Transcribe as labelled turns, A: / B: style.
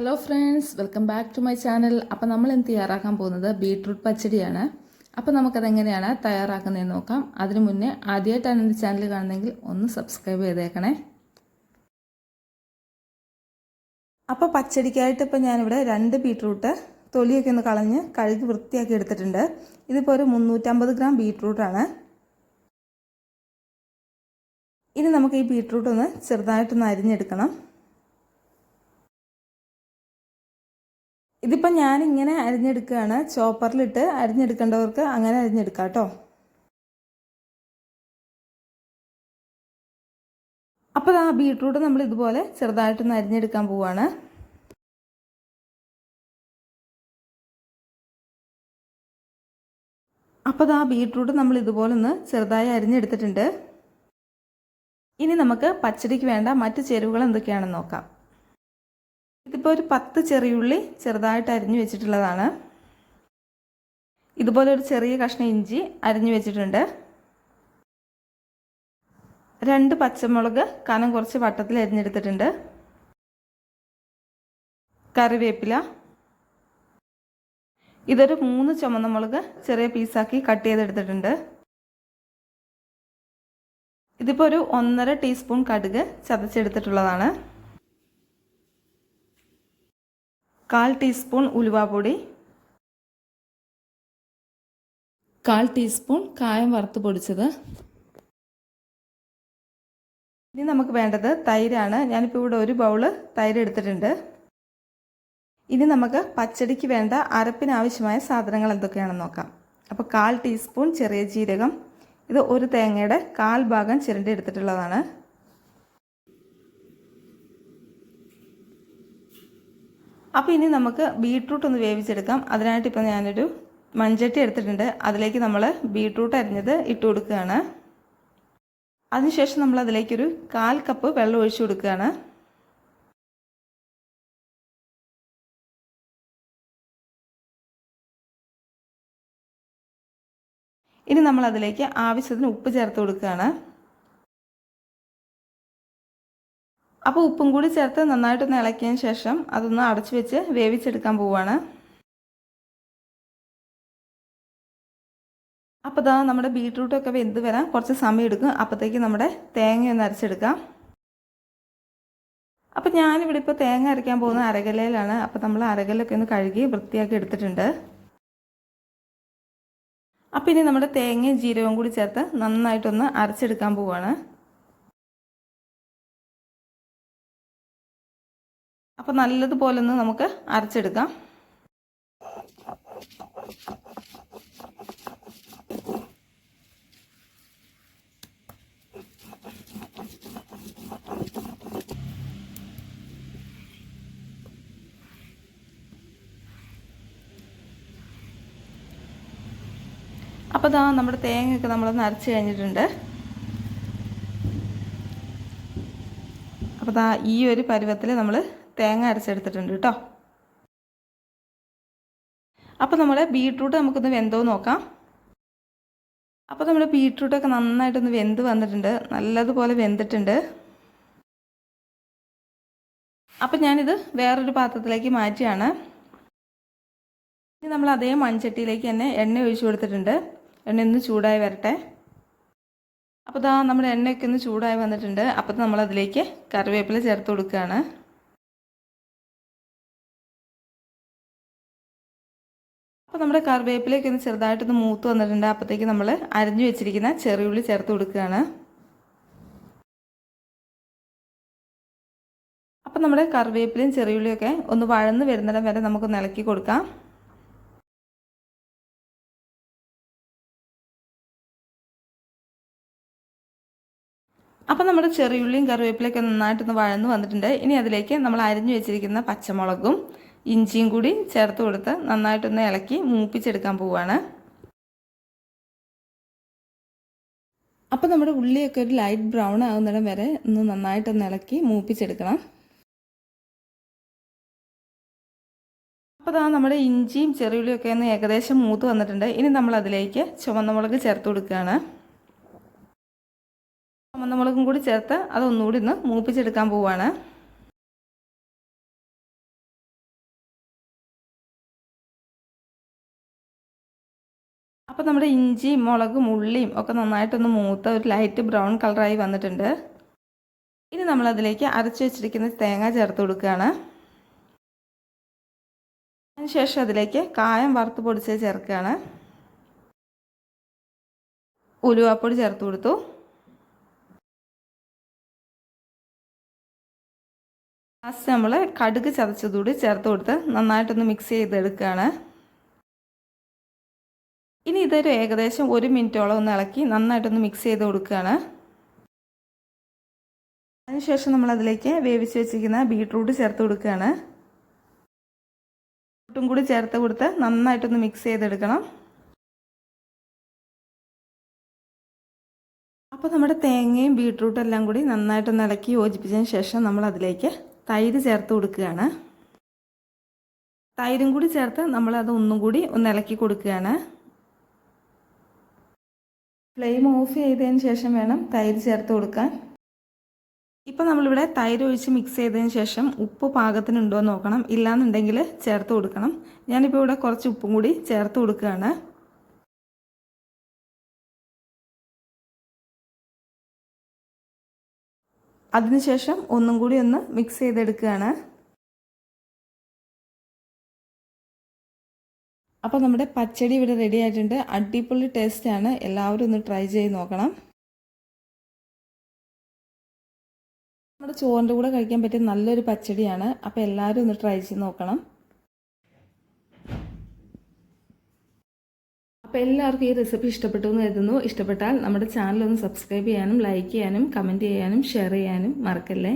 A: Hello friends welcome back to my channel അപ്പോൾ നമ്മൾ എന്ത് തയ്യാറാക്കാൻ പോകുന്നത്? ബീട്രൂട്ട് പച്ചടിയാണ്. അപ്പോൾ നമുക്കതെങ്ങനെയാണ് തയ്യാറാക്കുന്നതെന്ന് നോക്കാം. അതിനു മുന്നേ ആദ്യമായിട്ടാണ് എന്റെ ചാനൽ കാണുന്നതെങ്കിൽ ഒന്ന് സബ്സ്ക്രൈബ് ചെയ്തേക്കണേ. അപ്പോൾ പച്ചടിക്കായിട്ട് ഇപ്പോൾ ഞാനിവിടെ രണ്ട് ബീട്രൂട്ട് തൊലിയൊക്കെ ഒന്ന് കളഞ്ഞ് കഴുകി വൃത്തിയാക്കി എടുത്തിട്ടുണ്ട്. ഇതിപ്പോൾ ഒരു മുന്നൂറ്റമ്പത് ഗ്രാം ബീട്രൂട്ടാണ്. ഇനി നമുക്ക് ഈ ബീട്രൂട്ട് ഒന്ന് ചെറുതായിട്ടൊന്ന് അരിഞ്ഞെടുക്കണം. ഇതിപ്പോൾ ഞാനിങ്ങനെ അരിഞ്ഞെടുക്കുകയാണ് ചോപ്പറിലിട്ട് അരിഞ്ഞെടുക്കേണ്ടവർക്ക് അങ്ങനെ അരിഞ്ഞെടുക്കാം കേട്ടോ. അപ്പോൾ ആ ബീട്രൂട്ട് നമ്മൾ ഇതുപോലെ ചെറുതായിട്ടൊന്ന് അരിഞ്ഞെടുക്കാൻ പോവുകയാണ് അപ്പോൾ ആ ബീട്രൂട്ട് നമ്മൾ ഇതുപോലെ ഒന്ന് ചെറുതായി അരിഞ്ഞെടുത്തിട്ടുണ്ട്. ഇനി നമുക്ക് പച്ചടിക്ക് വേണ്ട മറ്റ് ചേരുവകൾ എന്തൊക്കെയാണെന്ന് നോക്കാം. ഇതിപ്പോൾ ഒരു പത്ത് ചെറിയുള്ളി ചെറുതായിട്ട് അരിഞ്ഞു വെച്ചിട്ടുള്ളതാണ്. ഇതുപോലെ ഒരു ചെറിയ കഷ്ണം ഇഞ്ചി അരിഞ്ഞു വെച്ചിട്ടുണ്ട്. രണ്ട് പച്ചമുളക് കനം കുറച്ച് വട്ടത്തിൽ അരിഞ്ഞെടുത്തിട്ടുണ്ട്. കറിവേപ്പില. ഇതൊരു മൂന്ന് ചുമന്ന മുളക് ചെറിയ പീസാക്കി കട്ട് ചെയ്തെടുത്തിട്ടുണ്ട്. ഇതിപ്പോൾ ഒരു ഒന്നര ടീസ്പൂൺ കടുക് ചതച്ചെടുത്തിട്ടുള്ളതാണ്. കാൽ ടീസ്പൂൺ ഉലുവാപ്പൊടി കാൽ ടീസ്പൂൺ കായം വറുത്ത് പൊടിച്ചത്. ഇനി നമുക്ക് വേണ്ടത് തൈരാണ്. ഞാനിപ്പോൾ ഇവിടെ ഒരു ബൗൾ തൈര് എടുത്തിട്ടുണ്ട്. ഇനി നമുക്ക് പച്ചടിക്ക് വേണ്ട അരപ്പിനാവശ്യമായ സാധനങ്ങൾ എന്തൊക്കെയാണെന്ന് നോക്കാം. അപ്പോൾ കാൽ ടീസ്പൂൺ ചെറിയ ജീരകം. ഇത് ഒരു തേങ്ങയുടെ കാൽ ഭാഗം ചിരണ്ടി എടുത്തിട്ടുള്ളതാണ്. അപ്പോൾ ഇനി നമുക്ക് ബീട്രൂട്ട് ഒന്ന് വേവിച്ചെടുക്കാം. അതിനായിട്ട് ഇപ്പോൾ ഞാനൊരു മൺചട്ടി എടുത്തിട്ടുണ്ട്. അതിലേക്ക് നമ്മൾ ബീട്രൂട്ട് അരിഞ്ഞത് ഇട്ട് കൊടുക്കുകയാണ്. അതിനുശേഷം നമ്മൾ അതിലേക്കൊരു കാൽ കപ്പ് വെള്ളം ഒഴിച്ചു കൊടുക്കുകയാണ്. ഇനി നമ്മൾ അതിലേക്ക് ആവശ്യത്തിന് ഉപ്പ് ചേർത്ത് കൊടുക്കുകയാണ്. അപ്പോൾ ഉപ്പും കൂടി ചേർത്ത് നന്നായിട്ടൊന്ന് ഇളക്കിയതിന് ശേഷം അതൊന്ന് അടച്ചു വെച്ച് വേവിച്ചെടുക്കാൻ പോവുകയാണ് അപ്പോൾ ഇതാ നമ്മുടെ ബീട്രൂട്ടൊക്കെ വെന്ത് വരാൻ കുറച്ച് സമയം എടുക്കും. അപ്പോഴത്തേക്ക് നമ്മുടെ തേങ്ങയൊന്ന് അരച്ചെടുക്കാം. അപ്പോൾ ഞാനിവിടെ ഇപ്പോൾ തേങ്ങ അരയ്ക്കാൻ പോകുന്ന അരകലയിലാണ് അപ്പോൾ നമ്മൾ അരകലൊക്കെ ഒന്ന് കഴുകി വൃത്തിയാക്കി എടുത്തിട്ടുണ്ട്. അപ്പോൾ ഇനി നമ്മുടെ തേങ്ങയും ജീരകവും കൂടി ചേർത്ത് നന്നായിട്ടൊന്ന് അരച്ചെടുക്കാൻ പോവുകയാണ് അപ്പോൾ നല്ലതുപോലെ ഒന്ന് നമുക്ക് അരച്ചെടുക്കാം. അപ്പോൾ ഇതാ നമ്മുടെ തേങ്ങയൊക്കെ നമ്മളൊന്ന് അരച്ച് കഴിഞ്ഞിട്ടുണ്ട്. അപ്പോൾ ഇതാ ഈ ഒരു പരുവത്തിൽ നമ്മൾ തേങ്ങ അരച്ചെടുത്തിട്ടുണ്ട് കേട്ടോ. അപ്പോൾ നമ്മൾ ബീട്രൂട്ട് നമുക്കൊന്ന് വെന്തോ നോക്കാം. അപ്പോൾ നമ്മൾ ബീട്രൂട്ടൊക്കെ നന്നായിട്ടൊന്ന് വെന്ത് വന്നിട്ടുണ്ട്. നല്ലതുപോലെ വെന്തിട്ടുണ്ട്. അപ്പം ഞാനിത് വേറൊരു പാത്രത്തിലേക്ക് മാറ്റിയാണ്. ഇനി നമ്മൾ അതേ മൺചട്ടിയിലേക്ക് തന്നെ എണ്ണ ഒഴിച്ചു കൊടുത്തിട്ടുണ്ട്. എണ്ണ ഒന്ന് ചൂടായി വരട്ടെ. അപ്പോൾ ഇതാ നമ്മുടെ എണ്ണയൊക്കെ ഒന്ന് ചൂടായി വന്നിട്ടുണ്ട്. അപ്പോൾ നമ്മളതിലേക്ക് കറിവേപ്പില ചേർത്ത് കൊടുക്കുകയാണ്. അപ്പോൾ നമ്മുടെ കറിവേപ്പിലേക്ക് ഒന്ന് ചെറുതായിട്ടൊന്ന് മൂത്ത് വന്നിട്ടുണ്ട്. അപ്പോഴത്തേക്ക് നമ്മൾ അരിഞ്ഞു വെച്ചിരിക്കുന്ന ചെറിയുള്ളി ചേർത്ത് കൊടുക്കുകയാണ്. അപ്പം നമ്മുടെ കറിവേപ്പിലയും ചെറിയുള്ളിയൊക്കെ ഒന്ന് വഴന്ന് വരുന്നിടം വരെ നമുക്ക് ഇളക്കി കൊടുക്കാം. അപ്പം നമ്മുടെ ചെറിയുള്ളിയും കറിവേപ്പിലയൊക്കെ നന്നായിട്ടൊന്ന് വഴന്ന് വന്നിട്ടുണ്ട്. ഇനി അതിലേക്ക് നമ്മൾ അരിഞ്ഞു വെച്ചിരിക്കുന്ന പച്ചമുളകും ഇഞ്ചിയും കൂടി ചേർത്ത് കൊടുത്ത് നന്നായിട്ടൊന്ന് ഇളക്കി മൂപ്പിച്ചെടുക്കാൻ പോവുകയാണ് അപ്പോൾ നമ്മുടെ ഉള്ളിയൊക്കെ ഒരു ലൈറ്റ് ബ്രൗൺ ആകുന്നിടം വരെ ഒന്ന് നന്നായിട്ടൊന്ന് ഇളക്കി മൂപ്പിച്ചെടുക്കണം. അപ്പോൾ അതാ നമ്മുടെ ഇഞ്ചിയും ചെറിയുള്ളിയൊക്കെ ഒന്ന് ഏകദേശം മൂത്ത് വന്നിട്ടുണ്ട്. ഇനി നമ്മൾ അതിലേക്ക് ചുവന്ന മുളക് ചേർത്ത് കൊടുക്കുകയാണ്. ചുവന്ന മുളകും കൂടി ചേർത്ത് അതൊന്നുകൂടി ഒന്ന് മൂപ്പിച്ചെടുക്കാൻ പോവുകയാണ് അപ്പോൾ നമ്മുടെ ഇഞ്ചിയും മുളകും ഉള്ളിയും ഒക്കെ നന്നായിട്ടൊന്ന് മൂത്ത ഒരു ലൈറ്റ് ബ്രൗൺ കളറായി വന്നിട്ടുണ്ട്. ഇനി നമ്മളതിലേക്ക് അരച്ചു വെച്ചിരിക്കുന്ന തേങ്ങ ചേർത്ത് കൊടുക്കുകയാണ്. അതിനുശേഷം അതിലേക്ക് കായം വറുത്ത് പൊടിച്ച് ചേർക്കുകയാണ്. ഉലുവാപ്പൊടി ചേർത്ത് കൊടുത്തു. ലാസ്റ്റ് നമ്മൾ കടുക് ചതച്ചതുകൂടി ചേർത്ത് കൊടുത്ത് നന്നായിട്ടൊന്ന് മിക്സ് ചെയ്തെടുക്കുകയാണ്. ഇനി ഇതൊരു ഏകദേശം ഒരു മിനിറ്റോളം ഒന്ന് ഇളക്കി നന്നായിട്ടൊന്ന് മിക്സ് ചെയ്ത് കൊടുക്കുകയാണ്. അതിനുശേഷം നമ്മളതിലേക്ക് വേവിച്ച് വെച്ചിരിക്കുന്ന ബീട്രൂട്ട് ചേർത്ത് കൊടുക്കുകയാണ്. ബീട്രൂട്ടും കൂടി ചേർത്ത് കൊടുത്ത് നന്നായിട്ടൊന്ന് മിക്സ് ചെയ്തെടുക്കണം. അപ്പോൾ നമ്മുടെ തേങ്ങയും ബീട്രൂട്ടും എല്ലാം കൂടി നന്നായിട്ടൊന്ന് ഇളക്കി യോജിപ്പിച്ചതിന് ശേഷം നമ്മൾ അതിലേക്ക് തൈര് ചേർത്ത് കൊടുക്കുകയാണ്. തൈരും കൂടി ചേർത്ത് നമ്മൾ ഒന്നും കൂടി ഒന്ന് ഇളക്കി കൊടുക്കുകയാണ്. ഫ്ലെയിം ഓഫ് ചെയ്തതിന് ശേഷം വേണം തൈര് ചേർത്ത് കൊടുക്കാൻ. ഇപ്പം നമ്മളിവിടെ തൈര് ഒഴിച്ച് മിക്സ് ചെയ്തതിന് ശേഷം ഉപ്പ് പാകത്തിനുണ്ടോ എന്ന് നോക്കണം. ഇല്ലാന്നുണ്ടെങ്കിൽ ചേർത്ത് കൊടുക്കണം. ഞാനിപ്പോൾ ഇവിടെ കുറച്ച് ഉപ്പും കൂടി ചേർത്ത് കൊടുക്കുകയാണ്. അതിനുശേഷം ഒന്നും കൂടി ഒന്ന് മിക്സ് ചെയ്തെടുക്കുകയാണ്. അപ്പോൾ നമ്മുടെ പച്ചടി ഇവിടെ റെഡി ആയിട്ടുണ്ട്. അടിപൊളി ടേസ്റ്റാണ് എല്ലാവരും ഒന്ന് ട്രൈ ചെയ്ത് നോക്കണം. നമ്മുടെ ചോറിന്റെ കൂടെ കഴിക്കാൻ പറ്റിയ നല്ലൊരു പച്ചടിയാണ്. അപ്പോൾ എല്ലാവരും ഒന്ന് ട്രൈ ചെയ്ത് നോക്കണം. അപ്പോൾ എല്ലാവർക്കും ഈ റെസിപ്പി ഇഷ്ടപ്പെട്ടു എന്ന് കരുതുന്നു. ഇഷ്ടപ്പെട്ടാൽ നമ്മുടെ ചാനൽ ഒന്ന് സബ്സ്ക്രൈബ് ചെയ്യാനും ലൈക്ക് ചെയ്യാനും കമന്റ് ചെയ്യാനും ഷെയർ ചെയ്യാനും മറക്കല്ലേ?